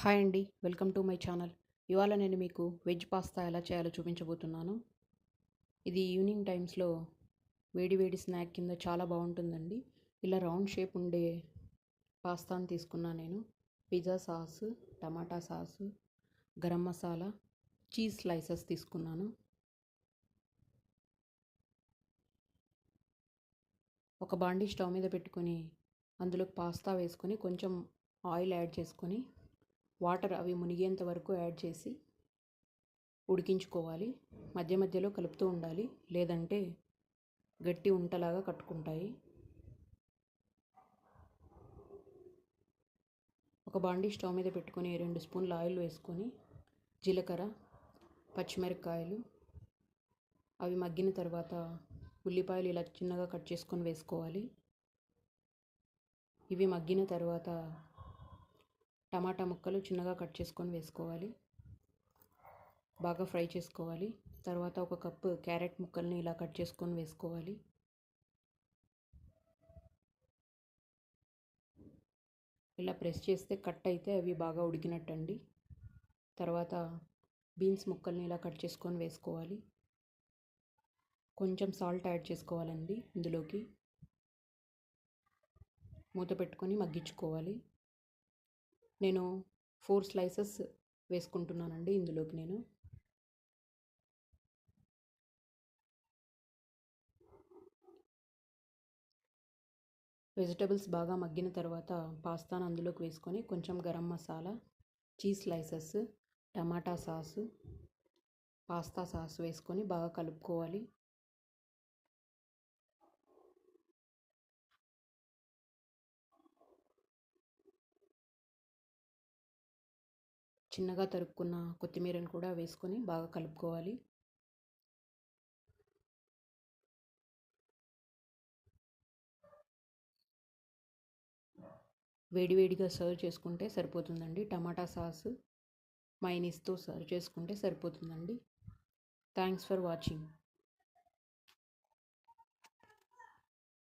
Hi అండి. Welcome to my channel. ఇవాళ నేను మీకు వెజ్ పాస్తా ఎలా చేయాలో చూపించబోతున్నాను. ఇది ఈవినింగ్ టైమ్స్లో వేడి వేడి స్నాక్ కింద చాలా బాగుంటుందండి. ఇలా రౌండ్ షేప్ ఉండే పాస్తాను తీసుకున్నాను నేను. Pizza sauce tomato sauce garam masala cheese slices తీసుకున్నాను. ఒక బాండీ స్టవ్ మీద పెట్టుకొని అందులో పాస్తా వేసుకొని కొంచెం ఆయిల్ యాడ్ చేసుకొని వాటర్ అవి మునిగేంత వరకు యాడ్ చేసి ఉడికించుకోవాలి. మధ్య మధ్యలో కలుపుతూ ఉండాలి. లేదంటే గట్టి ఉంటలాగా కట్టుకుంటాయి. ఒక బాండీ స్టవ్ మీద పెట్టుకొని రెండు స్పూన్ల ఆయిల్ వేసుకొని జీలకర్ర పచ్చిమిరపకాయలు అవి మగ్గిన తర్వాత ఉల్లిపాయలు ఇలా చిన్నగా కట్ చేసుకొని వేసుకోవాలి. ఇవి మగ్గిన తర్వాత టమాటా ముక్కలు చిన్నగా కట్ చేసుకొని వేసుకోవాలి. బాగా ఫ్రై చేసుకోవాలి. తర్వాత ఒక కప్పు క్యారెట్ ముక్కల్ని ఇలా కట్ చేసుకొని వేసుకోవాలి. ఇలా ప్రెస్ చేస్తే కట్ అయితే అవి బాగా ఉడికినట్టండి. తర్వాత బీన్స్ ముక్కల్ని ఇలా కట్ చేసుకొని వేసుకోవాలి. కొంచెం సాల్ట్ యాడ్ చేసుకోవాలండి ఇందులోకి. మూత పెట్టుకొని మగ్గించుకోవాలి. నేను ఫోర్ స్లైసెస్ వేసుకుంటున్నానండి ఇందులోకి నేను. వెజిటబుల్స్ బాగా మగ్గిన తర్వాత పాస్తాను అందులోకి వేసుకొని కొంచెం garam masala cheese slices tomato sauce pasta sauce వేసుకొని బాగా కలుపుకోవాలి. చిన్నగా తరుక్కున్న కొత్తిమీరను కూడా వేసుకొని బాగా కలుపుకోవాలి. వేడివేడిగా సర్వ్ చేసుకుంటే సరిపోతుందండి. టమాటా సాస్ మైనీస్తో సర్వ్ చేసుకుంటే సరిపోతుందండి. Thanks for watching